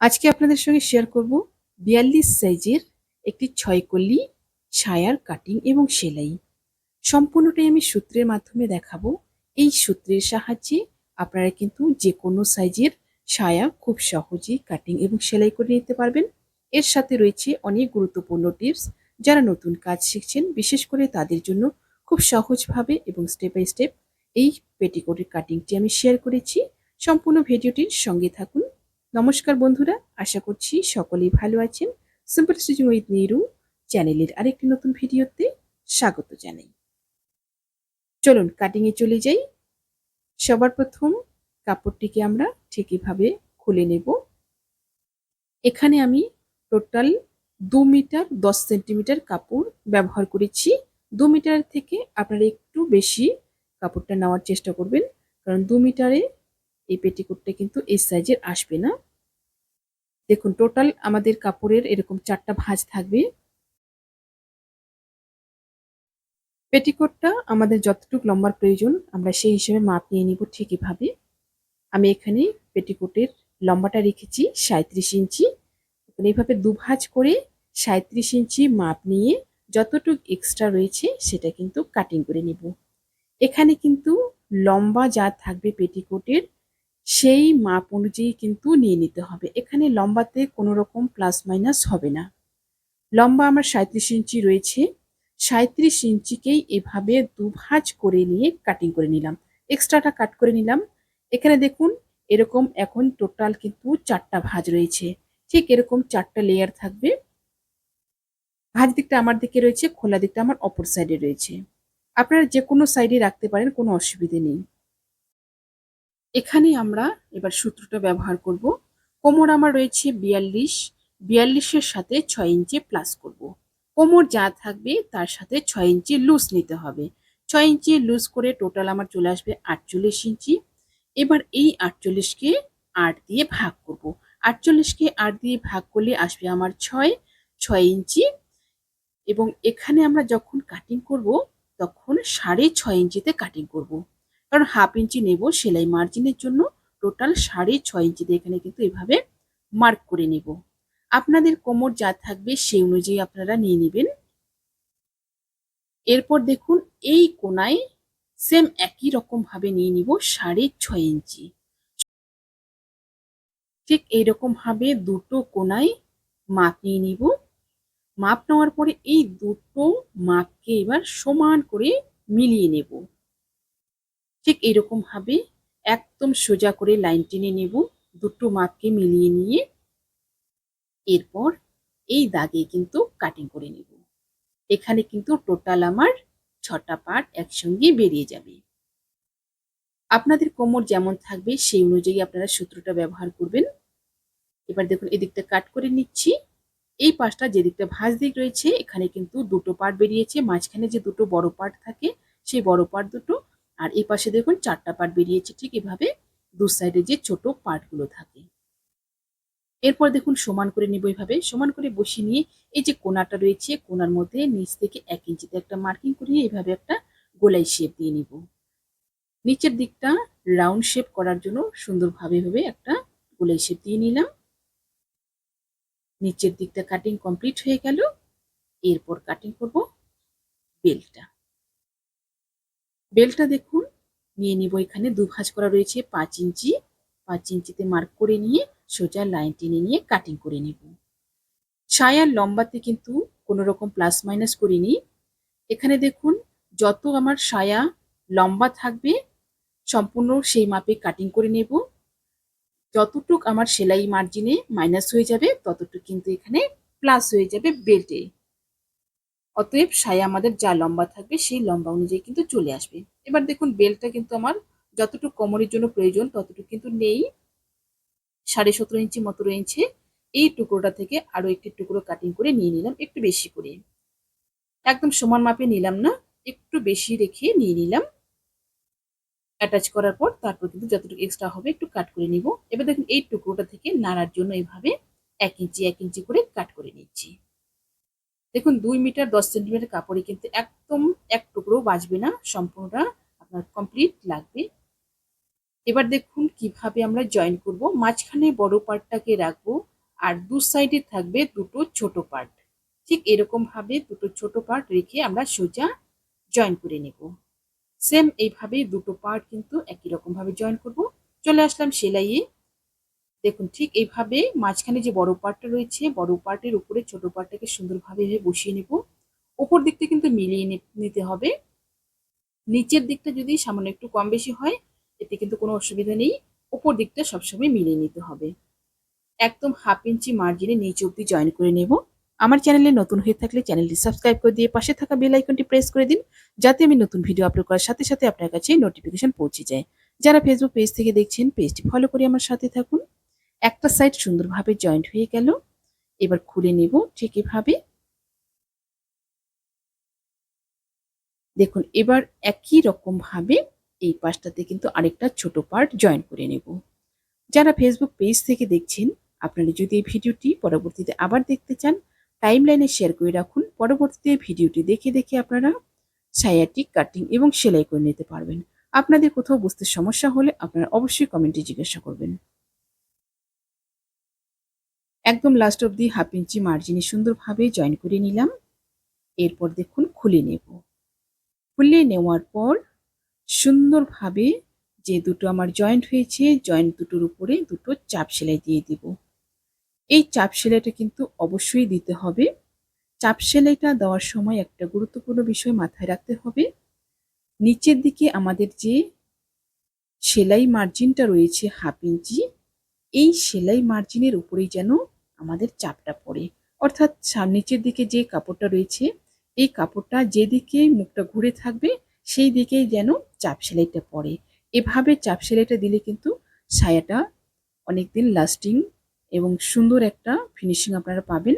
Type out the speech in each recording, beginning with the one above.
আজকে আপনাদের সঙ্গে শেয়ার করব বিয়াল্লিশ সাইজের একটি ছয় কল্লি ছায়ার কাটিং এবং সেলাই। সম্পূর্ণটাই আমি সূত্রের মাধ্যমে দেখাবো। এই সূত্রের সাহায্যে আপনারা কিন্তু যে কোনো সাইজের ছায়া খুব সহজেই কাটিং এবং সেলাই করে নিতে পারবেন। এর সাথে রয়েছে অনেক গুরুত্বপূর্ণ টিপস যারা নতুন কাজ শিখছেন, বিশেষ করে তাদের জন্য খুব সহজভাবে এবং স্টেপ বাই স্টেপ এই পেটিকোটের কাটিংটি আমি শেয়ার করেছি। সম্পূর্ণ ভিডিওটির সঙ্গে থাকুন। নমস্কার বন্ধুরা, আশা করছি সকলেই ভালো আছেন। সিম্পল স্টিচিং উইথ নিরু চ্যানেলের আরেকটি নতুন ভিডিওতে স্বাগত জানাই। চলুন কাটিংয়ে চলে যাই। সবার প্রথম কাপড়টিকে আমরা ঠিক এভাবে খুলে নেব। এখানে আমি টোটাল দু মিটার দশ সেন্টিমিটার কাপড় ব্যবহার করেছি। দু মিটার থেকে আপনারা একটু বেশি কাপড়টা নেওয়ার চেষ্টা করবেন। কারণ দু মিটারে এই পেটিকোটটা কিন্তু এই সাইজের আসবে না। দেখুন টোটাল আমাদের কাপড়ের এরকম চারটা ভাঁজ থাকবে। পেটিকোটটা আমাদের যতটুকু লম্বার প্রয়োজন, আমরা সেই হিসেবে মাপ নিয়ে নিব ঠিক এভাবে। আমি এখানে পেটিকোটের লম্বাটা রেখেছি সাঁত্রিশ ইঞ্চি। এইভাবে দুভাজ করে সাঁত্রিশ ইঞ্চি মাপ নিয়ে যতটুক এক্সট্রা রয়েছে সেটা কিন্তু কাটিং করে নিব। এখানে কিন্তু লম্বা যা থাকবে পেটিকোটের সেই মাপ অনুযায়ী কিন্তু নিয়ে নিতে হবে। এখানে লম্বাতে কোনো রকম প্লাস মাইনাস হবে না। লম্বা আমার সাঁত্রিশ ইঞ্চি রয়েছে। সাঁত্রিশ ইঞ্চিকেই এভাবে দুভাজ করে নিয়ে কাটিং করে নিলাম। এক্সট্রাটা কাট করে নিলাম। এখানে দেখুন, এরকম এখন টোটাল কিন্তু চারটা ভাজ রয়েছে। ঠিক এরকম চারটা লেয়ার থাকবে। ভাজ দিকটা আমার দিকে রয়েছে, খোলা দিকটা আমার অপর সাইডে রয়েছে। আপনারা যে কোনো সাইডে রাখতে পারেন, কোনো অসুবিধে নেই। এখানে আমরা এবার সূত্রটা ব্যবহার করব কোমর আমার রয়েছে বিয়াল্লিশ, বিয়াল্লিশের সাথে ছয় ইঞ্চি প্লাস করব। কোমর যা থাকবে তার সাথে ছয় ইঞ্চি লুজ নিতে হবে ছয় ইঞ্চি লুজ করে টোটাল আমার চলে আসবে আটচল্লিশ ইঞ্চি এবার এই আটচল্লিশকে আট দিয়ে ভাগ করব। আটচল্লিশকে আট দিয়ে ভাগ করলে আসবে আমার ছয় ছয় ইঞ্চি এবং এখানে আমরা যখন কাটিং করব, তখন সাড়ে ছয় ইঞ্চিতে কাটিং করব। কারণ হাফ ইঞ্চি নেব, সেলাই মার্জিনের জন্য টোটাল সাড়ে ছয় ইঞ্চিতে এখানে কিন্তু এভাবে মার্ক করে নেব। আপনাদের কোমর যা থাকবে সেই অনুযায়ী আপনারা নিয়ে নেবেন। এরপর দেখুন, এই কোনায় সেম একই রকম ভাবে নিয়ে নিব সাড়ে ছয় ইঞ্চি ঠিক এইরকম ভাবে দুটো কোনায় মাপ নিয়ে নিব। মাপ নেওয়ার পরে এই দুটো মাপকে এবার সমান করে মিলিয়ে নেব। ঠিক এরকম ভাবে একদম সোজা করে লাইন টেনে নেব, দুটো মাপকে মিলিয়ে নিয়ে। এরপর এই দাগে কিন্তু কাটিং করে নেব। এখানে কিন্তু টোটাল আমার ছটা পার্ট একসঙ্গে বেরিয়ে যাবে। আপনাদের কোমর যেমন থাকবে, সেই অনুযায়ী আপনারা সূত্রটা ব্যবহার করবেন। এবার দেখুন, এদিকটা কাট করে নিচ্ছি। এই পাশটা যেদিকটা ভাঁজ দিক রয়েছে, এখানে কিন্তু দুটো পার্ট বেরিয়েছে। মাঝখানে যে দুটো বড় পার্ট থাকে, সেই বড় পার্ট দুটো আর এই পাশে দেখুন চারটা পার্ট বেরিয়েছে, ঠিক এভাবে দু সাইডে যে ছোট পার্টগুলো থাকে। এরপর দেখুন সমান করে নিব এইভাবে সমান করে বসিয়ে নিয়ে এই যে কোনাটা রয়েছে, কোনার মধ্যে নিচ থেকে এক ইঞ্চিতে একটা মার্কিং করিয়ে এইভাবে একটা গোলাই শেপ দিয়ে নিব। নিচের দিকটা রাউন্ড শেপ করার জন্য সুন্দরভাবে ভাবে একটা গোলাই শেপ দিয়ে নিলাম। নিচের দিকটা কাটিং কমপ্লিট হয়ে গেল। এরপর কাটিং করব বেলটা বেলটা দেখুন। নিয়ে নিব এখানে দু ভাঁজ করা রয়েছে পাঁচ ইঞ্চি। পাঁচ ইঞ্চিতে মার্ক করে নিয়ে সোজা লাইন টেনে নিয়ে কাটিং করে নেব। সায়ার লম্বাতে কিন্তু কোনো রকম প্লাস মাইনাস করিনি। এখানে দেখুন, যত আমার সায়া লম্বা থাকবে, সম্পূর্ণ সেই মাপে কাটিং করে নেব। যতটুক আমার সেলাই মার্জিনে মাইনাস হয়ে যাবে, ততটুক কিন্তু এখানে প্লাস হয়ে যাবে বেল্টে। অতএব সায়া আমাদের যা লম্বা থাকবে সেই লম্বা অনুযায়ী কিন্তু চলে আসবে। এবার দেখুন বেল্টটা কিন্তু আমার যতটুকু কোমরের জন্য প্রয়োজন ততটুকু কিন্তু নেই। সাড়ে সতেরো ইঞ্চি মতো রয়েছে। এই টুকরোটা থেকে আরও একটি টুকরো কাটিং করে নিয়ে নিলাম একটু বেশি করে। একদম সমান মাপে নিলাম না, একটু বেশি রেখে নিয়ে নিলাম। অ্যাটাচ করার পর তারপর কিন্তু যতটুকু এক্সট্রা হবে একটু কাট করে নিব। এবার দেখুন এই টুকরোটা থেকে নাড়ার জন্য এইভাবে এক ইঞ্চি এক ইঞ্চি করে কাট দেখুন, দুই মিটার দশ সেন্টিমিটার কাপড়ে কিন্তু একদম এক টুকরো বাঁচবে না, সম্পূর্ণটা আপনার কমপ্লিট লাগবে। এবার দেখুন কীভাবে আমরা জয়েন করব। মাঝখানে বড় পার্টটাকে রাখব আর দু সাইডে থাকবে দুটো ছোট পার্ট ঠিক এরকমভাবে দুটো ছোট পার্ট রেখে আমরা সোজা জয়েন করে নেব। সেম এইভাবে দুটো পার্ট কিন্তু একই রকমভাবে জয়েন করব। চলে আসলাম সেলাইয়ে। দেখুন, ঠিক এইভাবে মাঝখানে যে বড় পার্টটা রয়েছে, বড় পার্টের উপরে ছোট পার্টটাকে সুন্দরভাবে বসিয়ে নেব। ওপর দিকটা কিন্তু মিলিয়ে নিতে হবে। নিচের দিকটা যদি সামান্য একটু কম বেশি হয়, এতে কিন্তু কোনো অসুবিধা নেই। ওপর দিকটা সবসময় মিলিয়ে নিতে হবে। একদম হাফ ইঞ্চি মার্জিনে নিচে অব্দি জয়েন করে নেব। আমার চ্যানেলে নতুন হয়ে থাকলে চ্যানেলটি সাবস্ক্রাইব করে দিয়ে পাশে থাকা বেল আইকনটি প্রেস করে দিন, যাতে আমি নতুন ভিডিও আপলোড করার সাথে সাথে আপনার কাছে নোটিফিকেশন পৌঁছে যায়। যারা ফেসবুক পেজ থেকে দেখছেন পেজটি ফলো করে আমার সাথে থাকুন। একটা সাইড সুন্দরভাবে জয়েন্ট হয়ে গেল। এবার খুলে নেব ঠিক এভাবে। দেখুন, এবার একই রকম ভাবে এই পাশটাতে কিন্তু আরেকটা ছোট পার্ট জয়েন করে নেব। যারা ফেসবুক পেজ থেকে দেখছেন, আপনারা যদি এই ভিডিওটি পরবর্তীতে আবার দেখতে চান টাইম লাইনে শেয়ার করে রাখুন। পরবর্তীতে ভিডিওটি দেখে দেখে আপনারা সায়াটি কাটিং এবং সেলাই করে নিতে পারবেন। আপনাদের কোথাও বুঝতে সমস্যা হলে আপনারা অবশ্যই কমেন্টে জিজ্ঞাসা করবেন। একদম লাস্ট অব্দি হাফ ইঞ্চি মার্জিনে সুন্দরভাবে জয়েন করে নিলাম। এরপর দেখুন খুলে নেব। খুলে নেওয়ার পর সুন্দরভাবে যে দুটো আমার জয়েন্ট হয়েছে জয়েন্ট দুটোর উপরে দুটো চাপ সেলাই দিয়ে দিব। এই চাপ সেলাইটা কিন্তু অবশ্যই দিতে হবে। চাপ সেলাইটা দেওয়ার সময় একটা গুরুত্বপূর্ণ বিষয় মাথায় রাখতে হবে। নিচের দিকে আমাদের যে সেলাই মার্জিনটা রয়েছে হাফ ইঞ্চি, এই সেলাই মার্জিনের উপরেই যেন আমাদের চাপটা পড়ে। অর্থাৎ নিচের দিকে যে কাপড়টা রয়েছে, এই কাপড়টা যেদিকে মুখটা ঘুরে থাকবে, সেই দিকেই যেন চাপ সেলাইটা পড়ে। এভাবে চাপ সেলাইটা দিলে কিন্তু ছায়াটা অনেকদিন লাস্টিং এবং সুন্দর একটা ফিনিশিং আপনারা পাবেন।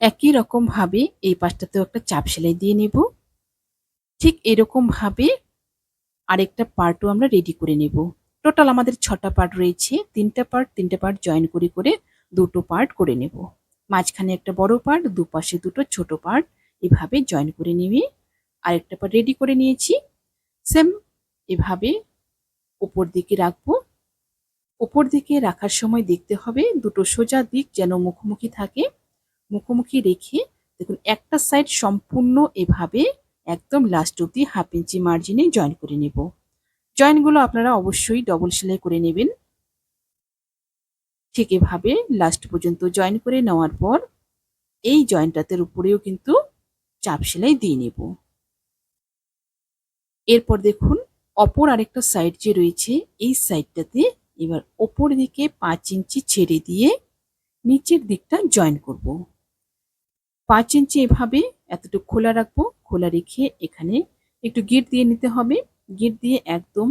একই রকম ভাবে এই পাশটাতেও একটা চাপ সেলাই দিয়ে নেব। ঠিক এরকম ভাবে আরেকটা পার্টও আমরা রেডি করে নেব। টোটাল আমাদের ছটা পার্ট রয়েছে, তিনটা পার্ট তিনটা পার্ট জয়েন করে করে দুটো পার্ট করে নেব। মাঝখানে একটা বড় পার্ট দুপাশে দুটো ছোট পার্ট এভাবে জয়েন করে নিয়ে আরেকটা পার্ট রেডি করে নিয়েছি। সেম এভাবে উপর দিকে রাখব। উপর দিকে রাখার সময় দেখতে হবে দুটো সোজা দিক যেন মুখোমুখি থাকে। মুখোমুখি রেখে দেখুন একটা সাইড সম্পূর্ণ এভাবে একদম লাস্ট অব্দি হাফ ইঞ্চি মার্জিনে জয়েন করে নেব। জয়েনগুলো আপনারা অবশ্যই ডবল সেলাই করে নেবেন। ঠিক এভাবে লাস্ট পর্যন্ত জয়েন করে নেওয়ার পর এই জয়েন্টাতের উপরেও কিন্তু চাপ সেলাই দিয়ে নেব। এরপর দেখুন অপর আরেকটা সাইড যে রয়েছে, এই সাইডটাতে এবার ওপর দিকে পাঁচ ইঞ্চি ছেড়ে দিয়ে নিচের দিকটা জয়েন করব। পাঁচ ইঞ্চি এভাবে এতটুকু খোলা রাখব খোলা রেখে এখানে একটু গিট দিয়ে নিতে হবে। গিট দিয়ে একদম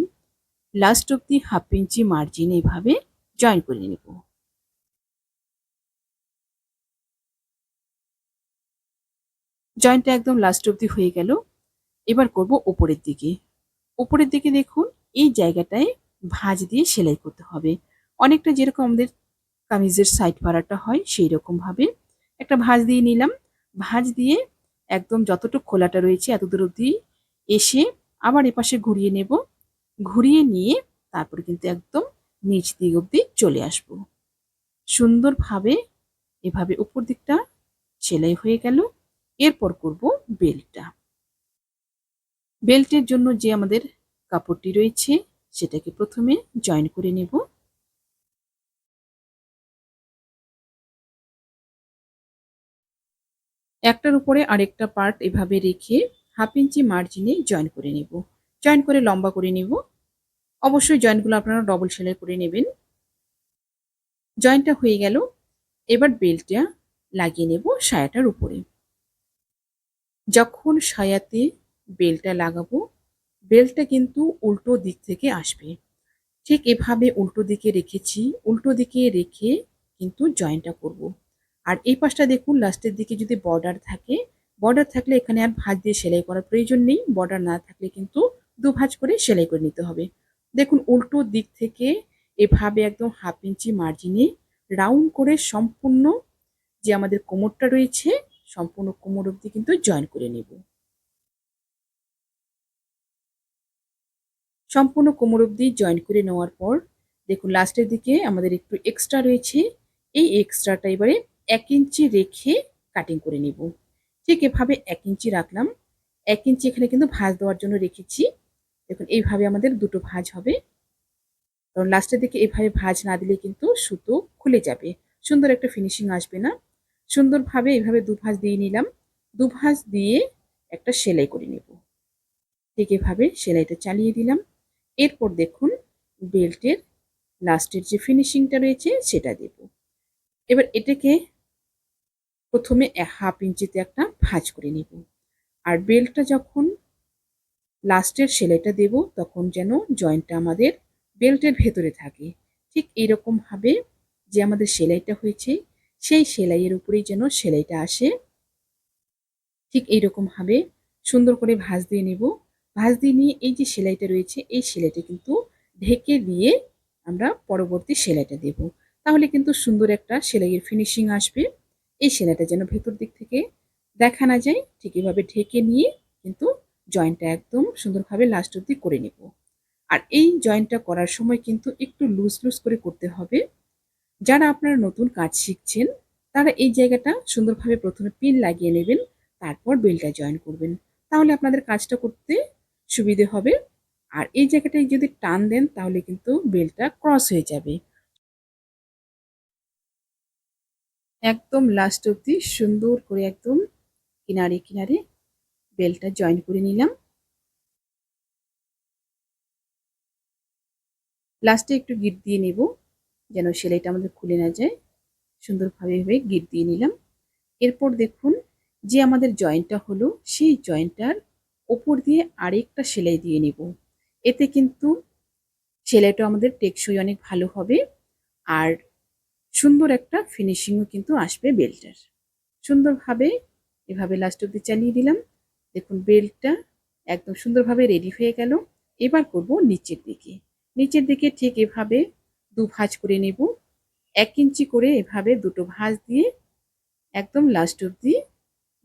লাস্ট অব্দি হাফ ইঞ্চি মার্জিন এভাবে জয়েন করে নেব। জয়েন্টটা একদম লাস্ট অব্দি হয়ে গেল। এবার করব ওপরের দিকে। ওপরের দিকে দেখুন, এই জায়গাটায় ভাঁজ দিয়ে সেলাই করতে হবে। অনেকটা যেরকম আমাদের কামিজের সাইড পাড়াটা হয় সেই রকমভাবে একটা ভাঁজ দিয়ে নিলাম। ভাঁজ দিয়ে একদম যতটুকু খোলাটা রয়েছে এত দূর অব্দি এসে আবার এপাশে ঘুরিয়ে নেব। ঘুরিয়ে নিয়ে তারপরে কিন্তু একদম নিচ দিক অবধি চলে আসব। সুন্দরভাবে এভাবে উপর দিকটা সেলাই হয়ে গেল। এরপর করব বেল্টটা বেল্টের জন্য যে আমাদের কাপড়টি রয়েছে সেটাকে প্রথমে জয়েন করে নেব। একটার উপরে আরেকটা পার্ট এভাবে রেখে হাফ ইঞ্চি মার্জিনে জয়েন করে নেব। জয়েন করে লম্বা করে নেব। অবশ্যই জয়েন্টগুলো আপনারা ডবল সেলাই করে নেবেন। জয়েন্টটা হয়ে গেল। এবার বেল্টটা লাগিয়ে নেব সায়াটার উপরে। যখন সায়াতে বেলটা লাগাবো বেলটা কিন্তু উল্টো দিক থেকে আসবে। ঠিক এভাবে উল্টো দিকে রেখেছি। উল্টো দিকে রেখে কিন্তু জয়েন্টটা করব। আর এই পাশটা দেখুন, লাস্টের দিকে যদি বর্ডার থাকে বর্ডার থাকলে এখানে আর ভাঁজ দিয়ে সেলাই করার প্রয়োজন নেই। বর্ডার না থাকলে কিন্তু দু ভাঁজ করে সেলাই করে নিতে হবে। দেখুন, উল্টো দিক থেকে এভাবে একদম হাফ ইঞ্চি মার্জিনে রাউন্ড করে সম্পূর্ণ যে আমাদের কোমরটা রয়েছে, সম্পূর্ণ কোমর অবধি কিন্তু জয়েন করে নেব। সম্পূর্ণ কোমর অবধি জয়েন করে নেওয়ার পর, দেখুন, লাস্টের দিকে আমাদের একটু এক্সট্রা রয়েছে। এই এক্সট্রাটা এবারে এক ইঞ্চি রেখে কাটিং করে নিব। ঠিক এভাবে এক ইঞ্চি রাখলাম। এক ইঞ্চি এখানে কিন্তু ভাঁজ দেওয়ার জন্য রেখেছি। দেখুন, এইভাবে আমাদের দুটো ভাঁজ হবে। কারণ লাস্টের দিকে এভাবে ভাঁজ না দিলে কিন্তু সুতো খুলে যাবে। সুন্দর একটা ফিনিশিং আসবে না। সুন্দরভাবে এইভাবে দু ভাঁজ দিয়ে নিলাম। দু ভাঁজ দিয়ে একটা সেলাই করে নেব। ঠিক এভাবে সেলাইটা চালিয়ে দিলাম। এরপর দেখুন বেল্টের লাস্টের যে ফিনিশিংটা রয়েছে, সেটা দেব। এবার এটাকে প্রথমে হাফ ইঞ্চিতে একটা ভাঁজ করে নেব। আর বেল্টটা যখন লাস্টের সেলাইটা দেব, তখন যেন জয়েন্টটা আমাদের বেল্টের ভেতরে থাকে। ঠিক এইরকমভাবে যে আমাদের সেলাইটা হয়েছে, সেই সেলাইয়ের উপরেই যেন সেলাইটা আসে। ঠিক এইরকমভাবে সুন্দর করে ভাঁজ দিয়ে নেব। ভাঁজ দিয়ে নিয়ে এই যে সেলাইটা রয়েছে, এই সেলাইটা কিন্তু ঢেকে দিয়ে আমরা পরবর্তী সেলাইটা দেব। তাহলে কিন্তু সুন্দর একটা সেলাইয়ের ফিনিশিং আসবে। এই সেলাইটা যেন ভেতর দিক থেকে দেখা না যায়, ঠিক এভাবে ঢেকে নিয়ে কিন্তু জয়েন্টটা একদম সুন্দরভাবে লাস্ট অব্দি করে নেব। আর এই জয়েন্টটা করার সময় কিন্তু একটু লুজ লুজ করে করতে হবে। যারা আপনারা নতুন কাজ শিখছেন, তারা এই জায়গাটা সুন্দরভাবে প্রথমে পিন লাগিয়ে নেবেন, তারপর বেলটা জয়েন করবেন। তাহলে আপনাদের কাজটা করতে সুবিধে হবে। আর এই জায়গাটায় যদি টান দেন, তাহলে কিন্তু বেলটা ক্রস হয়ে যাবে। একদম লাস্ট অব্দি সুন্দর করে একদম কিনারে কিনারে বেলটা জয়েন করে নিলাম। লাস্টে একটু গিট দিয়ে নেব, যেন সেলাইটা আমাদের খুলে না যায়। সুন্দরভাবে ভাবে গিট দিয়ে নিলাম। এরপর দেখুন যে আমাদের জয়েন্টটা হলো, সেই জয়েন্টটার ওপর দিয়ে আরেকটা সেলাই দিয়ে নেব। এতে কিন্তু সেলাইটা আমাদের টেকসই অনেক ভালো হবে। আর সুন্দর একটা ফিনিশিংও কিন্তু আসবে বেল্টের সুন্দরভাবে এভাবে লাস্ট অব্দি চালিয়ে দিলাম। দেখুন বেল্টটা একদম সুন্দরভাবে রেডি হয়ে গেল। এবার করব নিচের দিকে। নিচের দিকে ঠিক এভাবে দু ভাঁজ করে নেব। এক ইঞ্চি করে এভাবে দুটো ভাঁজ দিয়ে একদম লাস্ট অব্দি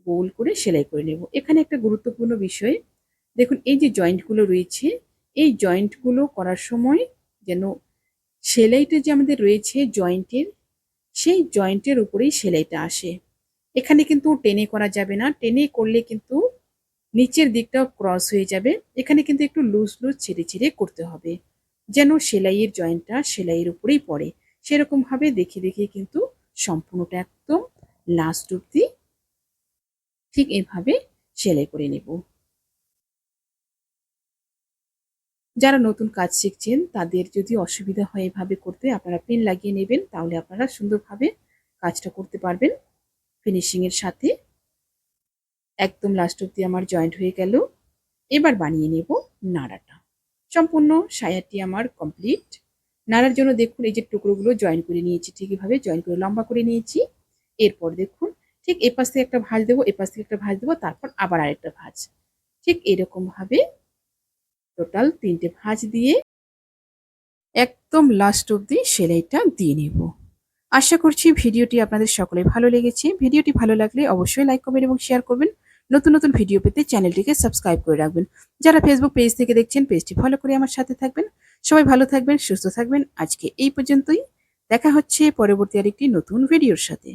গোল করে সেলাই করে নেব। এখানে একটা গুরুত্বপূর্ণ বিষয়, দেখুন এই যে জয়েন্টগুলো রয়েছে, এই জয়েন্টগুলো করার সময় যেন সেলাইটা যে আমাদের রয়েছে জয়েন্টের, সেই জয়েন্টের উপরেই সেলাইটা আসে। এখানে কিন্তু টেনে করা যাবে না। টেনে করলে কিন্তু নিচের দিকটাও ক্রস হয়ে যাবে। এখানে কিন্তু একটু লুজ লুজ ছেড়ে ছেড়ে করতে হবে। যেন সেলাইয়ের জয়েন্টটা সেলাইয়ের উপরেই পড়ে। সেরকমভাবে দেখে দেখে কিন্তু সম্পূর্ণটা একদম লাস্ট অব্দি ঠিক এভাবে সেলাই করে নেব। যারা নতুন কাজ শিখছেন, তাদের যদি অসুবিধা হয় এভাবে করতে আপনারা পেন লাগিয়ে নেবেন, তাহলে আপনারা সুন্দরভাবে কাজটা করতে পারবেন ফিনিশিংয়ের সাথে। একদম লাস্ট অব্দি আমার জয়েন্ট হয়ে গেল। এবার বানিয়ে নেব নাড়াটা। সম্পূর্ণ সায়াটি আমার কমপ্লিট নাড়ার জন্য দেখুন, এই যে টুকরোগুলো জয়েন করে নিয়েছি, ঠিক এভাবে জয়েন করে লম্বা করে নিয়েছি। এরপর দেখুন, ঠিক এপাশ থেকে একটা ভাঁজ দেবো, এপাশ থেকে একটা ভাঁজ দেবো, তারপর আবার আরেকটা ভাঁজ। ঠিক এরকমভাবে টোটাল তিনটে ভাঁজ দিয়ে একদম লাস্ট অব্দি সেলাইটা দিয়ে নেব। আশা করছি ভিডিওটি আপনাদের সকলে ভালো লেগেছে। ভিডিওটি ভালো লাগলে অবশ্যই লাইক করবেন এবং শেয়ার করবেন। নতুন নতুন ভিডিও পেতে চ্যানেলটিকে সাবস্ক্রাইব করে রাখবেন। যারা ফেসবুক পেজ থেকে দেখছেন পেজটি ফলো করে আমার সাথে থাকবেন। সবাই ভালো থাকবেন, সুস্থ থাকবেন। আজকে এই পর্যন্তই। দেখা হচ্ছে পরবর্তী আরেকটি নতুন ভিডিওর সাথে।